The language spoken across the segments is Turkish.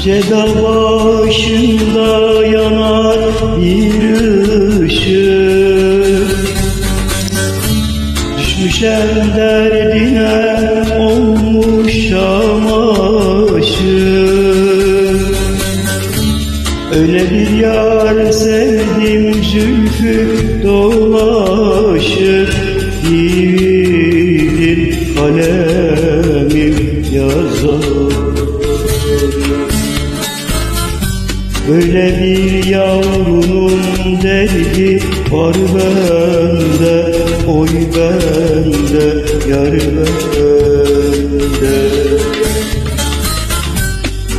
Yüce dağ başında yanar bir ışık. Düşmüşem derdine olmuş aşık Öyle bir yar sevdim zülfü dolaşıp Yiğidim kalemim yazar Böyle bir yavrunun derdi var bende Oy bende, yar bende.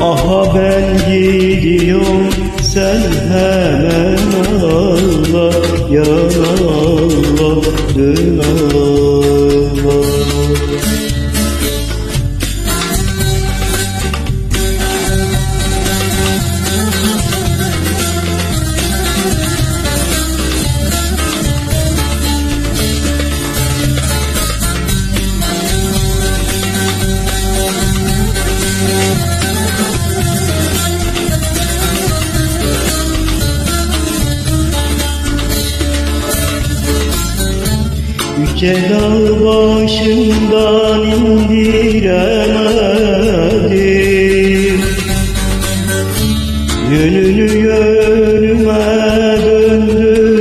Aha ben gidiyorum sen hemen ağla Yan ağla dön ağla Yüce dağ başından indiremedim Yönünü yönüme döndüremedim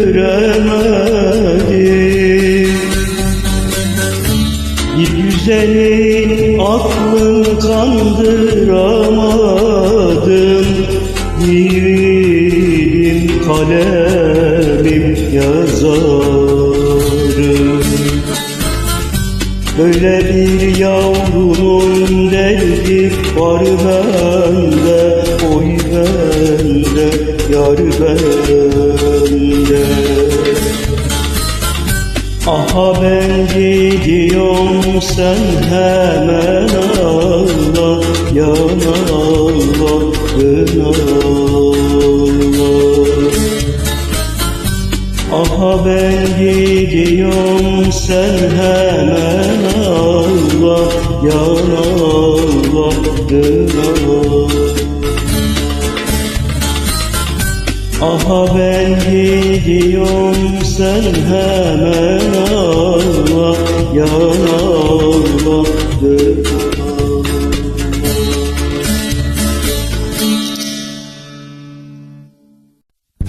Bir güzelin aklın kandıramadım Yiğidim kalemim yazarım Böyle bir yavrunun derdi var bende Oy bende, yar bende. Aha ben gidiyorum sen hemen ağla Yan ben gidiyorum sen hemen ağla. Yan ağla, dön ağla. Aha ben gidiyorum sen hemen ağla. Yan